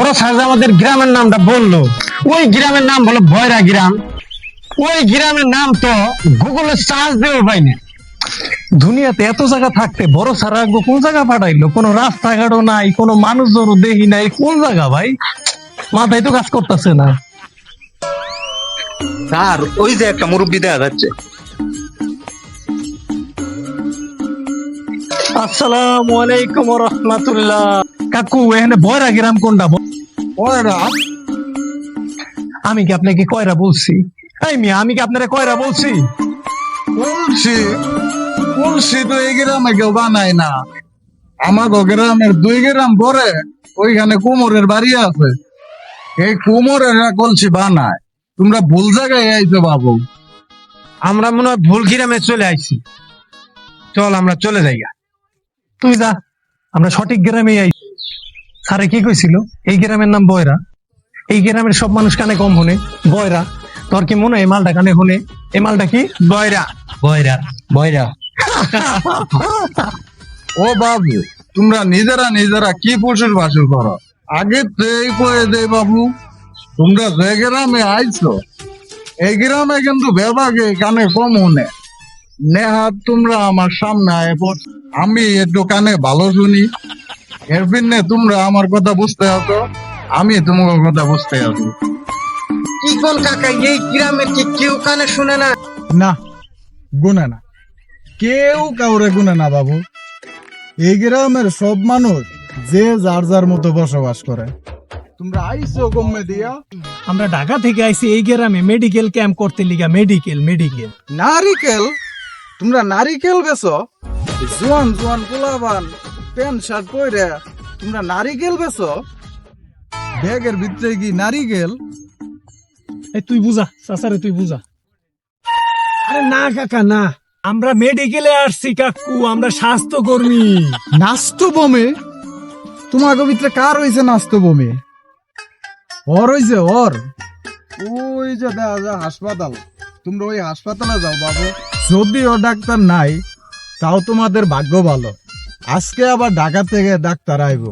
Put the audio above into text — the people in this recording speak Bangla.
বড় সাহেব আমাদের গ্রামের নামটা বলল, ওই গ্রামের নাম হলো ভয়রা গ্রাম। ওই গ্রামের নাম তো গুগলে সার্চ দেবে পাই না। দুনিয়াতে এত জায়গা থাকতে বড় সারা কোন জায়গা পাঠাইলো? কোনো রাস্তাঘাটও নাই, কোনো মানুষজনও দেখি নাই, কোন জায়গা ভাই? মাথায় তো কাজ করতেছে না। স্যার, ওই যে একটা মুরব্বী দেখা যাচ্ছে। আসসালামু আলাইকুম রহমাতুল্লাহ কাকু এখানে বয়রা গ্রাম কোনটা? ব- ভয়রা? আমি কি আপনাকে কয়রা বলছি? এই মিয়া আমি কি আপনারা কয়রা বলছি? তুলসী তুলসী তো এই গ্রামে কেউ বানায় না। আমাকে গ্রামের দুই গ্রাম পরে ওইখানে কুমোরের বাড়ি আছে। এই কুমোরের কলসি বানায়। তোমরা ভুল জায়গায় আইছো বাবু। আমরা মনে হয় ভুল গ্রামে চলে আইছি। চল আমরা চলে যাই। তুই যা আমরা সঠিক গ্রামে আই। স্যারে কি কইছিল? এই গ্রামের নাম বয়রা। এই গ্রামের সব মানুষ কানে কম হনে বয়রা। তোর কি মনে হয় এই মালটা কানে হনে এই মালটা কি? বয়রা। বয়রা বয়রা। ও বাবু তোমরা নিজেরা নিজেরা কি পশুর বাসুর করো? আগে তো এই কয়ে দে বাবু তোমরা যে গ্রামে আইছো এই গ্রামে কিন্তু বেবাগে কানে কম হনে নেহাত তোমরা আমার সামনে আয়। আমি একটু কানে ভালো শুনি। এর পিনে তোমরা আমার কথা বুঝতে হতো আমি তোমার কথা বুঝতে হতো কি কোন কাকা এই গ্রামের কি কেউ কানে শুনে না? না গুনে না। কেউ কাউরে গুনে না বাবু। এই গ্রামের সব মানুষ যে যার যার মতো বসবাস করে। তোমরা আইসো গম্মে দিয়া। আমরা ঢাকা থেকে আইছি এই গ্রামে মেডিকেল ক্যাম্প করতে লিগা মেডিকেল মেডিকেল নারিকেল? তোমরা নারিকেল বেচো জোয়ান জোয়ান পোলাবান প্যান্ট শার্ট পরে তোমরা নারিকেল বেচো ব্যাগের ভিতরে কি নারিকেল এই তুই বুঝা চাচারে তুই বুঝা। আরে না কাকা না। আমরা মেডিকেলে আসছি কাকু আমরা স্বাস্থ্য কর্মী নাস্তো বমে তোমাকে ভিতরে কার হইছে নাস্তো বমে ওর হইছে ওর। ওই যে দেখা যায় হাসপাতাল। তোমরা ওই হাসপাতালে যাও বাবু। যদিও ডাক্তার নাই তাও তোমাদের ভাগ্য ভালো। আজকে আবার ঢাকা থেকে ডাক্তার আইব।